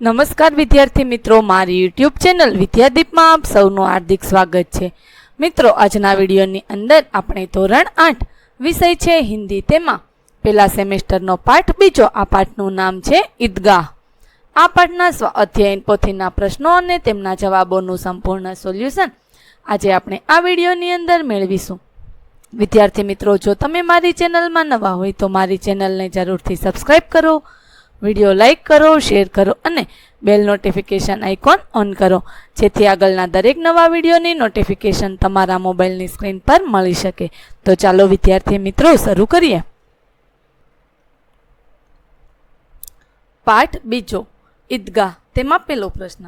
નમસ્કાર વિદ્યાર્થી મિત્રો, મારી યુટ્યુબ ચેનલ વિદ્યાદીપમાં આપ સૌનું હાર્દિક સ્વાગત છે. મિત્રો, આજના વિડીયોની અંદર આપણે ધોરણ આઠ વિષય છે હિન્દી તેમાં. પેલા સેમેસ્ટરનો પાઠ, બીજો આ પાઠનું નામ છે ઈદગાહ. આ પાઠના સ્વ, અધ્યયન પોથીના પ્રશ્નો અને તેમના જવાબોનું સંપૂર્ણ સોલ્યુશન આજે આપણે આ વિડીયોની અંદર મેળવીશું. વિદ્યાર્થી મિત્રો, જો તમે મારી ચેનલમાં નવા હોય તો મારી ચેનલને જરૂરથી સબસ્ક્રાઈબ કરો વીડિયો લાઇક કરો, શેર કરો અને બેલ નોટિફિકેશન આઇકોન ઓન કરો. જેથી આગળના દરેક નવા વિડીયોની નોટિફિકેશન તમારા મોબાઈલની સ્ક્રીન પર મળી શકે. તો ચાલો વિદ્યાર્થી મિત્રો, શરૂ કરીએ. પાઠ બીજો, ઈદગાહ, તેમાં પહેલો પ્રશ્ન.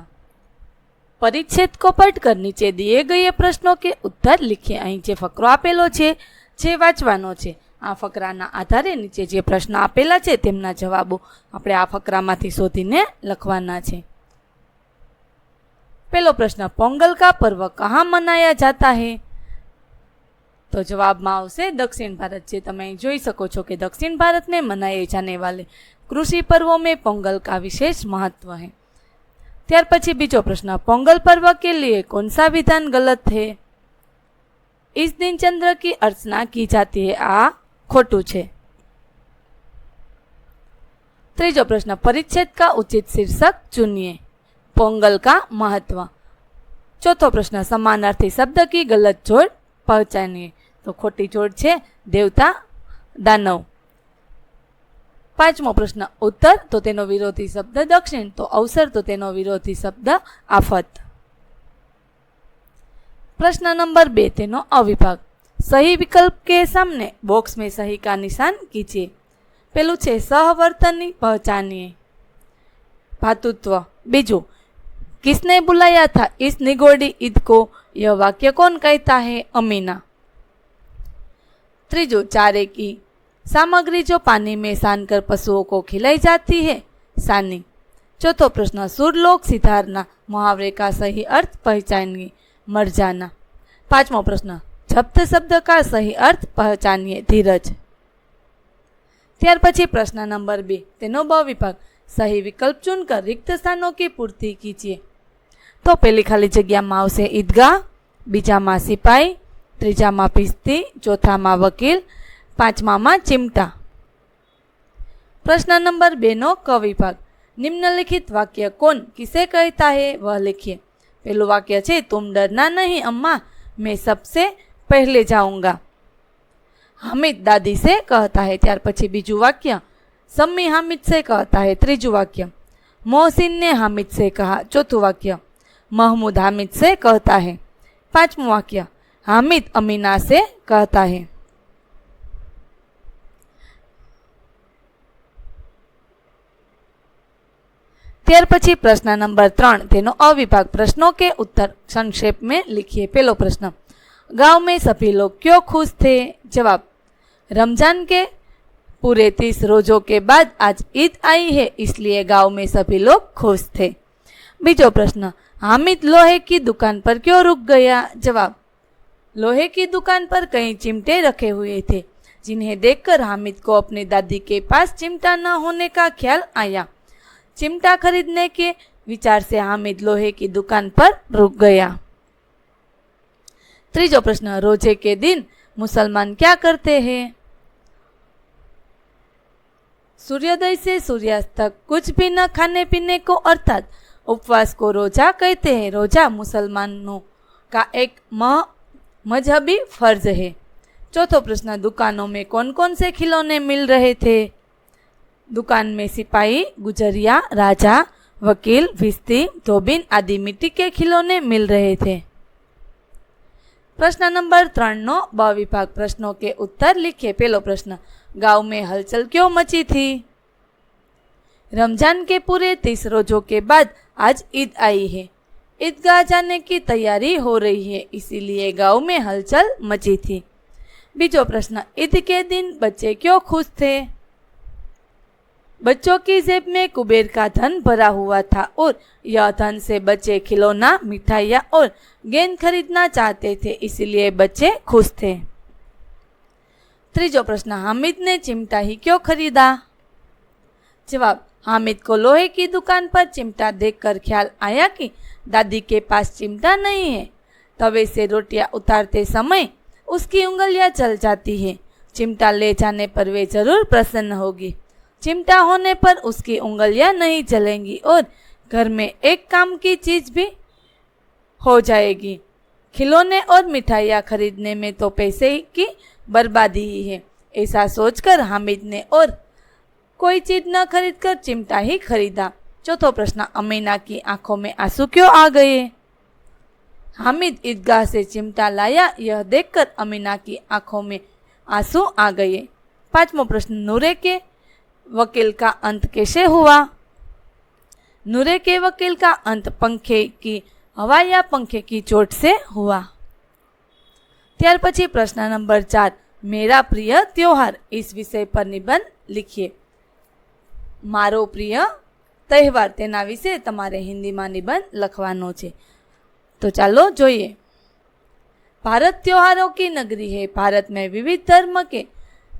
પરિચ્છેદ કો નીચે દિએ ગયે પ્રશ્નો કે ઉત્તર લીખીએ અહીં જે ફકરો આપેલો છે, જે વાંચવાનો છે? આ ફકરાના આધારે નીચે જે પ્રશ્ન આપેલા છે તેમના જવાબો આપણે આ ફકરામાંથી શોધીને લખવાના છે. પહેલો પ્રશ્ન પોંગલ કા પર્વ કહા મનાયા જાતા હે? તો જવાબમાં આવશે, દક્ષિણ ભારત. જે તમે જોઈ શકો છો કે દક્ષિણ ભારતને મનાયે જાને વાલે કૃષિ પર્વો મેં પોંગલ કા વિશેષ મહત્વ હે. ત્યાર પછી બીજો પ્રશ્ન, પોંગલ પર્વ કે લીએ કોણસા વિધાન ગલત હે? इस दिन चंद्र की अर्चना की जाती है आ ખોટું છે. ત્રીજો પ્રશ્ન, પરિચ્છેદ કા ઉચિત શીર્ષક ચુનિએ? પોંગલ કા મહત્વ? ચોથો પ્રશ્ન, સમાનાર્થી શબ્દ કી ગલત જોડ પહચાનીએ તો ખોટી જોડ છે દેવતા દાનવ. પાંચમો પ્રશ્ન, ઉત્તર તો તેનો વિરોધી શબ્દ, દક્ષિણ તો અવસર તો તેનો વિરોધી શબ્દ, આફત. પ્રશ્ન નંબર બે, તેનો અવિભાગ. सही विकल्प के सामने बॉक्स में सही का निशान कीजिए પહેલું છે सहवर्तन पहचानिए। ભાતૃત્વ बीजू, किसने बुलाया था इस निगोड़ी ईद को? यह वाक्य कौन कहता है? अमीना। त्रिजो, चारे की सामग्री जो पानी में सान कर पशुओं को खिलाई जाती है, सानी। चौथो प्रश्न सुरलोक सिधारना, मुहावरे का सही अर्थ पहचानिए, मर जाना। पांचवा प्रश्न શબ્દ શબ્દ કા સહી અર્થ પહેચાનીએ? ધીરજ. ત્યાર પછી પ્રશ્ન નંબર બે. તેનો બ વિભાગ. સહી વિકલ્પ ચૂન કર રિક્ત સ્થાનો કે પૂર્તિ કીચીએ તો પેલી ખાલી જગ્યામાં આવશે ઈદગાહ, બીજામાં સિપાઈ, ત્રીજામાં પિસ્તી, ચોથામાં વકીલ, પાંચમામાં ચિમટા. પ્રશ્ન નંબર બેનો કવિભાગ નિમ્નલિખિત વાક્ય કોણ કિસે કહેતા હે? વહ લખીએ. પેલું વાક્ય છે, તુમ ડરના નહીં અમ્મા, મેં સબસે પહેલે જાઉંગા. હામિદ દાદી સે કહેતા હે, ત્યાર પછી બીજું વાક્ય. સમ્મી હામિદ સે કહેતા હે, ત્રીજું વાક્ય. મોહસિનને હામિદ સે કહા, ચોથું વાક્ય. મહમૂદ હામિદ સે કહેતા હે. પાંચમું વાક્ય. હામિદ અમીના સે કહેતા હે. ત્યાર પછી પ્રશ્ન નંબર ત્રણ, તેનો અવિભાગ પ્રશ્નો કે ઉત્તર? સંક્ષેપ મેં લીખીએ. પેલો પ્રશ્ન. गाँव में सभी लोग क्यों खुश थे? जवाब, रमज़ान के पूरे तीस रोजों के बाद आज ईद आई है, इसलिए गाँव में सभी लोग खुश थे। बीजो प्रश्न, हामिद लोहे की दुकान पर क्यों रुक गया? जवाब, लोहे की दुकान पर कई चिमटे रखे हुए थे, जिन्हें देखकर हामिद को अपनी दादी के पास चिमटा न होने का ख्याल आया। चिमटा खरीदने के विचार से हामिद लोहे की दुकान पर रुक गया। त्रीजो प्रश्न, रोज़े के दिन मुसलमान क्या करते हैं? सूर्योदय से सूर्यास्त तक कुछ भी न खाने पीने को, अर्थात उपवास को रोजा कहते हैं। रोजा मुसलमानों का एक मजहबी फ़र्ज़ है। चौथो प्रश्न, दुकानों में कौन कौन से खिलौने मिल रहे थे? दुकान में सिपाही, गुजरिया, राजा, वकील, भिस्ती, धोबिन आदि मिट्टी के खिलौने मिल रहे थे। प्रश्न नंबर त्रण नो ब विभाग प्रश्नों के उत्तर लिखे पहलो प्रश्न गाँव में हलचल क्यों मची थी रमज़ान के पूरे तीस रोजों के बाद आज ईद आई है ईदगाह जाने की तैयारी हो रही है इसीलिए गाँव में हलचल मची थी बीजो प्रश्न ईद के दिन बच्चे क्यों खुश थे बच्चों की जेब में कुबेर का धन भरा हुआ था और यह धन से बच्चे खिलौना मिठाइयाँ और गेंद खरीदना चाहते थे इसलिए बच्चे खुश थे ત્રીજો પ્રશ્ન હામિદને ચિમટા ही क्यों खरीदा જવાબ हामिद को लोहे की दुकान पर चिमटा देखकर ख्याल आया कि दादी के पास चिमटा नहीं है तवे से रोटियां उतारते समय उसकी उंगलियां चल जाती है चिमटा ले जाने पर वे जरूर प्रसन्न होगी चिमटा होने पर उसकी उंगलियाँ नहीं चलेंगी और घर में एक काम की चीज़ भी हो जाएगी। खिलौने और मिठाइयाँ खरीदने में तो पैसे की बर्बादी ही है। ऐसा सोचकर हामिद ने और कोई चीज़ न खरीदकर चिमटा ही खरीदा। चौथा प्रश्न, अमीना की आँखों में आँसू क्यों आ गए? हामिद ईदगाह से चिमटा लाया, यह देखकर अमीना की आँखों में आँसू आ गए। पांचवा प्रश्न, नूरे के वकील का अंत कैसे हुआ नूरे के वकील का अंत पंखे की हवा या पंखे की चोट से हुआ ત્યાર પછી પ્રશ્ન નંબર ચાર મેરા પ્રિય ત્યોહાર इस વિષય પર નિબંધ लिखिए મારો પ્રિય તહેવાર તેના વિશે તમારે હિન્દીમાં નિબંધ લખવાનો છે तो चलो જોઈએ भारत त्योहारों की नगरी है भारत में विविध धर्म के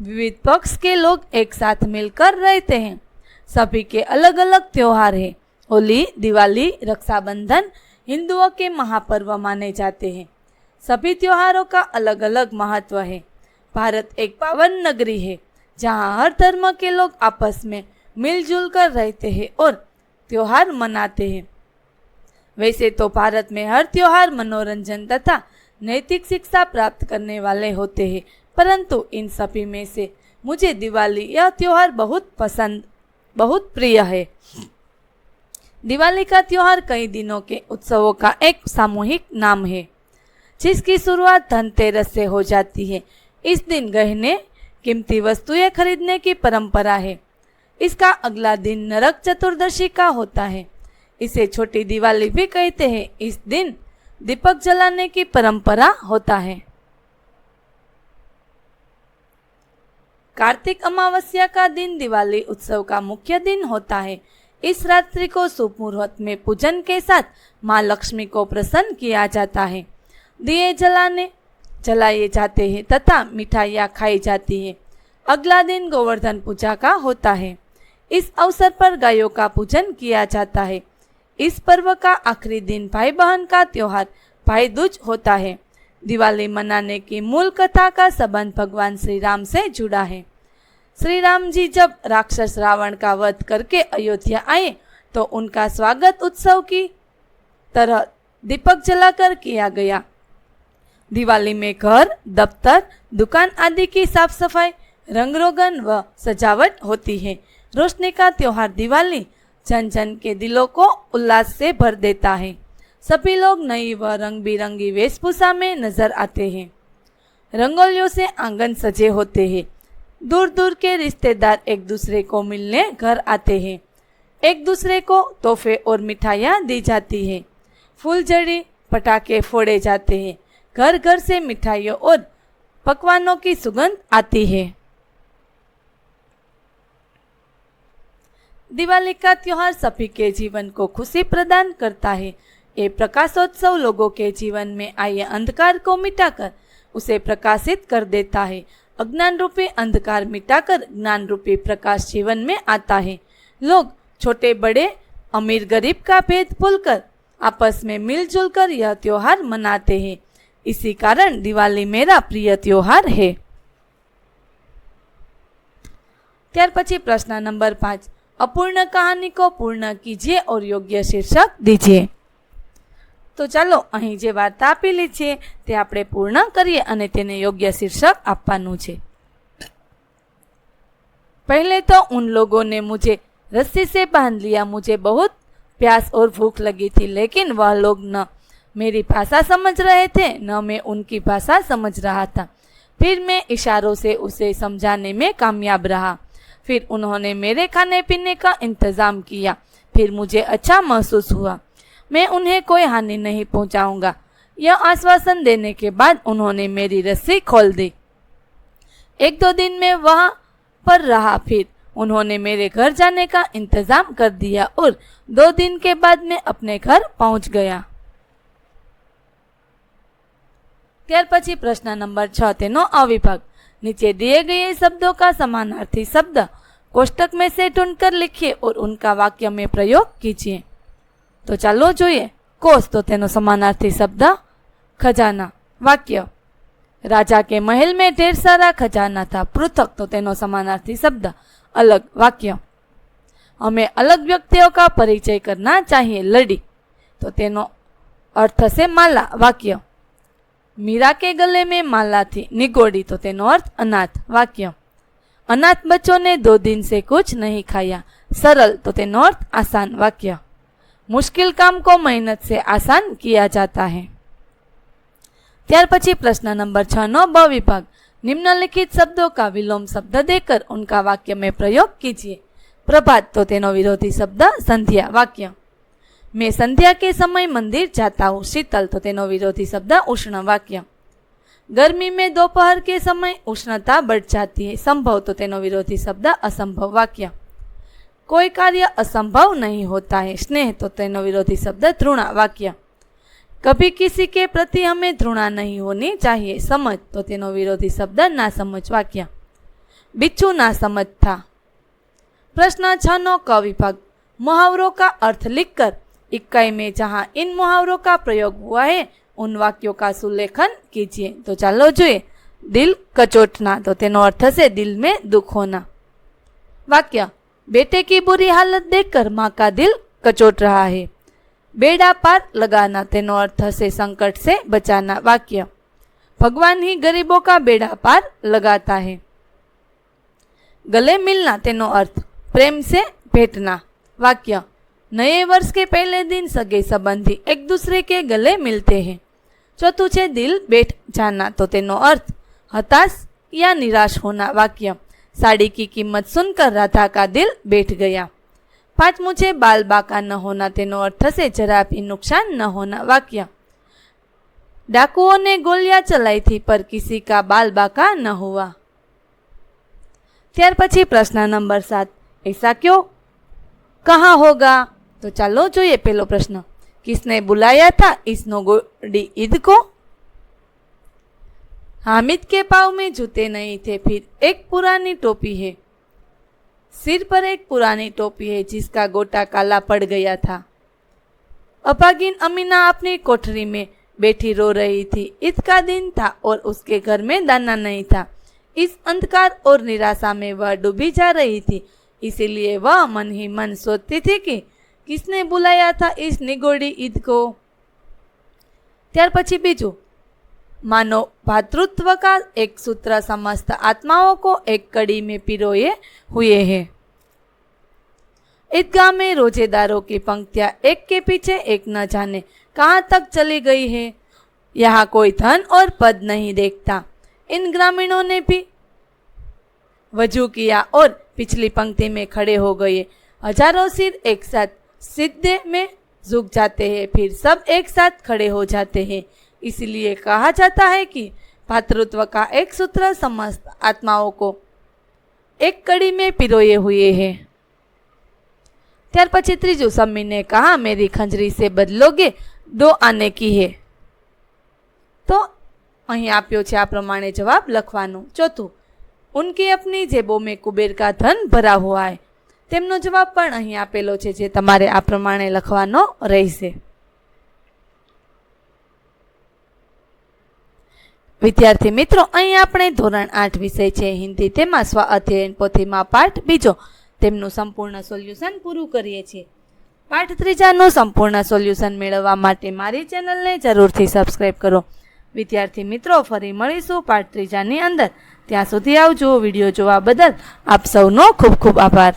विविध पक्ष के लोग एक साथ मिलकर रहते हैं। सभी के अलग अलग त्योहार हैं। होली, दिवाली, रक्षाबंधन हिंदुओं के महापर्व माने जाते हैं। सभी त्योहारों का अलग अलग महत्व है। भारत एक पावन नगरी है, जहाँ हर धर्म के लोग आपस में मिलजुल कर रहते हैं और त्योहार मनाते हैं। वैसे तो भारत में हर त्योहार मनोरंजन तथा नैतिक शिक्षा प्राप्त करने वाले होते हैं। परंतु इन सभी में से मुझे दिवाली यह त्योहार बहुत पसंद, बहुत प्रिय है। दिवाली का त्योहार कई दिनों के उत्सवों का एक सामूहिक नाम है, जिसकी शुरुआत धनतेरस से हो जाती है। इस दिन गहने, कीमती वस्तुएँ खरीदने की परंपरा है। इसका अगला दिन नरक चतुर्दशी का होता है। इसे छोटी दिवाली भी कहते हैं। इस दिन दीपक जलाने की परंपरा होता है। कार्तिक अमावस्या का दिन, दिवाली उत्सव का मुख्य दिन होता है। इस रात्रि को शुभ मुहूर्त में पूजन के साथ माँ लक्ष्मी को प्रसन्न किया जाता है। दिए जलाने, जलाए जाते हैं तथा मिठाइयाँ खाई जाती है। अगला दिन गोवर्धन पूजा का होता है। इस अवसर पर गायों का पूजन किया जाता है। इस पर्व का आखिरी दिन भाई बहन का त्योहार भाई दूज होता है। दिवाली मनाने की मूल कथा का संबंध भगवान श्री राम से जुड़ा है। श्री राम जी जब राक्षस रावण का वध करके अयोध्या आए तो उनका स्वागत उत्सव की तरह दीपक जलाकर किया गया। दिवाली में घर, दफ्तर, दुकान आदि की साफ़ सफ़ाई रंग रोगन व सजावट होती है। रोशनी का त्योहार दिवाली जन जन के दिलों को उल्लास से भर देता है। सभी लोग नई व रंग बिरंगी वेशभूषा में नज़र आते हैं। रंगोलियों से आँगन सजे होते हैं। दूर दूर के रिश्तेदार एक दूसरे को मिलने घर आते हैं। एक दूसरे को तोहफे और मिठाइयाँ दी जाती है। फूलझड़ी, पटाखे फोड़े जाते हैं। घर घर से मिठाइयों और पकवानों की सुगंध आती है। दिवाली का त्योहार सभी के जीवन को खुशी प्रदान करता है। ये प्रकाशोत्सव लोगों के जीवन में आए अंधकार को मिटाकर उसे प्रकाशित कर देता है अज्ञान रूपी अंधकार मिटाकर ज्ञान रूपी प्रकाश जीवन में आता है लोग छोटे बड़े अमीर गरीब का भेद भूलकर आपस में मिलजुल कर यह त्योहार मनाते हैं इसी कारण दिवाली मेरा प्रिय त्योहार है ત્યાર પછી પ્રશ્ન નંબર પાંચ અપૂર્ણ કહાની કો પૂર્ણ કીજીએ ઓર યોગ્ય શીર્ષક દીજીએ તો ચાલો અહીં જે વાર્તા આપેલી છે તે આપણે પૂર્ણ કરીએ અને તેને યોગ્ય શીર્ષક આપવાનું છે पहले तो उन लोगों ने मुझे रस्सी से बांध लिया मुझे बहुत प्यास और भूख लगी थी लेकिन वह लोग न मेरी भाषा समझ रहे थे न मैं उनकी भाषा समझ रहा था फिर मैं इशारों से उसे समझाने में कामयाब रहा फिर उन्होंने मेरे खाने पीने का इंतज़ाम किया फिर मुझे अच्छा महसूस हुआ मैं उन्हें कोई हानि नहीं पहुंचाऊंगा यह आश्वासन देने के बाद उन्होंने मेरी रस्सी खोल दी एक दो दिन में वह पर रहा फिर उन्होंने मेरे घर जाने का इंतजाम कर दिया और दो दिन के बाद मैं अपने घर पहुंच गया ત્યાર પછી પ્રશ્ન નંબર છ તેનો અવિભાગ નીચે दिए गए शब्दों का समानार्थी शब्द कोष्टक में से ढूंढकर लिखिए और उनका वाक्य में प्रयोग कीजिए तो ચાલો જોઈએ कोष तो તેનો સમાનાર્થી શબ્દ ખજાના વાક્ય राजा के महल में ढेर सारा खजाना था पृथक तो तेनो समानार्थी शब्द अलग वाक्य हमें अलग व्यक्तियों का परिचय करना चाहिए लड़ी तो तेनो अर्थ से माला वाक्य मीरा के गले में माला थी निगोड़ी तो तेनो अर्थ अनाथ वाक्य अनाथ बच्चों ने दो दिन से कुछ नहीं खाया सरल तो तेनो अर्थ आसान वाक्य मुश्किल काम को मेहनत से आसान किया जाता है ત્યાર પછી પ્રશ્ન નંબર છ નો બ વિભાગ निम्नलिखित शब्दों का विलोम शब्द देकर उनका वाक्य में प्रयोग कीजिए प्रभात तो तेनो विरोधी शब्द संध्या वाक्य मैं संध्या के समय मंदिर जाता हूँ शीतल तो तेनो विरोधी शब्द उष्ण वाक्य गर्मी में दोपहर के समय उष्णता बढ़ जाती है संभव तो तेनो विरोधी शब्द असंभव वाक्य कोई कार्य असंभव नहीं होता है स्नेह तो तेनो विरोधी शब्द तृणा वाक्य कभी किसी के प्रति हमें घृणा नहीं होनी चाहिए समझ तो तेनो विरोधी शब्द ना समझ वाक्य बिच्छू ना समझ था प्रश्न छ नो क विभाग मुहावरों का अर्थ लिखकर इक्काई में जहाँ इन मुहावरों का प्रयोग हुआ है उन वाक्यों का सुलेखन कीजिए तो ચાલો જોઈએ દિલ કચોટના તો તેનો અર્થ છે દિલ में दुख होना वाक्य बेटे की बुरी हालत देखकर माँ का दिल कचोट रहा है बेड़ा पार लगाना तेनो अर्थ से संकट से बचाना वाक्य भगवान ही गरीबों का बेड़ा पार लगाता है गले मिलना तेनो अर्थ प्रेम से भेटना वाक्य नए वर्ष के पहले दिन सगे संबंधी एक दूसरे के गले मिलते हैं चौथું છે દિલ બેઠ जाना तो तेनो अर्थ हताश या निराश होना वाक्य साड़ी की कीमत सुनकर राधा का दिल बैठ गया पांच मुझे बाल बाका न होना तेनो अर्थ से जरा भी नुकसान न होना वाक्य डाकुओं ने गोलियां चलाई थी पर किसी का बाल बाका न हुआ ત્યાર પછી પ્રશ્ન નંબર સાત ऐसा क्यों कहाँ होगा तो ચાલો જોઈએ પેલો પ્રશ્ન किसने बुलाया था इस नोगोडी ईद को हामिद के पाव में जूते नहीं थे फिर एक पुरानी टोपी है सिर पर एक पुरानी टोपी है जिसका गोटा काला पड़ गया था अभागिन अमीना अपनी कोठरी में बैठी रो रही थी ईद का दिन था और उसके घर में दाना नहीं था इस अंधकार और निराशा में वह डूबी जा रही थी इसीलिए वह मन ही मन सोचती थी कि किसने बुलाया था इस निगोड़ी ईद को ત્યાર પછી બીજું मानो भातृत्व का एक सूत्र समस्त आत्माओं को एक कड़ी में पिरोए हुए है। ईदगाह में रोजेदारों की पंक्तियाँ एक के पीछे एक न जाने कहाँ तक चली गई है। यहाँ कोई धन और पद नहीं देखता। इन ग्रामीणों ने भी वज़ू किया और पिछली पंक्ति में खड़े हो गए। हज़ारों सिर एक साथ सिद्धे में झुक जाते हैं, फिर सब एक साथ खड़े हो जाते हैं। इसलिए कहा जाता है कि भातृत्व का एक सूत्र समस्त आत्माओं को एक कड़ी में पिरोए हुए है ત્યાર પછી ત્રીજું સમ્મી ने कहा मेरी खंजरी से बदलोगे दो आने की है તો અહીં આપ્યો છે આ પ્રમાણે જવાબ લખવાનો ચોથું ઉનકી અપની જેબો મેં કુબેર કા ધન ભરા હુઆ હૈ તેમનો જવાબ પણ અહીં આપેલો છે જે તમારે આ પ્રમાણે લખવાનો રહેશે વિદ્યાર્થી મિત્રો, અહીં આપણે ધોરણ આઠ વિષય છે, હિન્દી તેમાં સ્વ અધ્યયન, પોથીમાં પાઠ, બીજો તેમનું સંપૂર્ણ સોલ્યુશન પૂરું કરીએ છીએ. પાઠ ત્રીજાનું સંપૂર્ણ સોલ્યુશન મેળવવા માટે મારી ચેનલને જરૂરથી સબસ્ક્રાઈબ કરો. વિદ્યાર્થી મિત્રો, ફરી મળીશું પાઠ ત્રીજાની અંદર. ત્યાં સુધી આવજો, વીડિયો જોવા બદલ આપ સૌનો ખૂબ ખૂબ આભાર.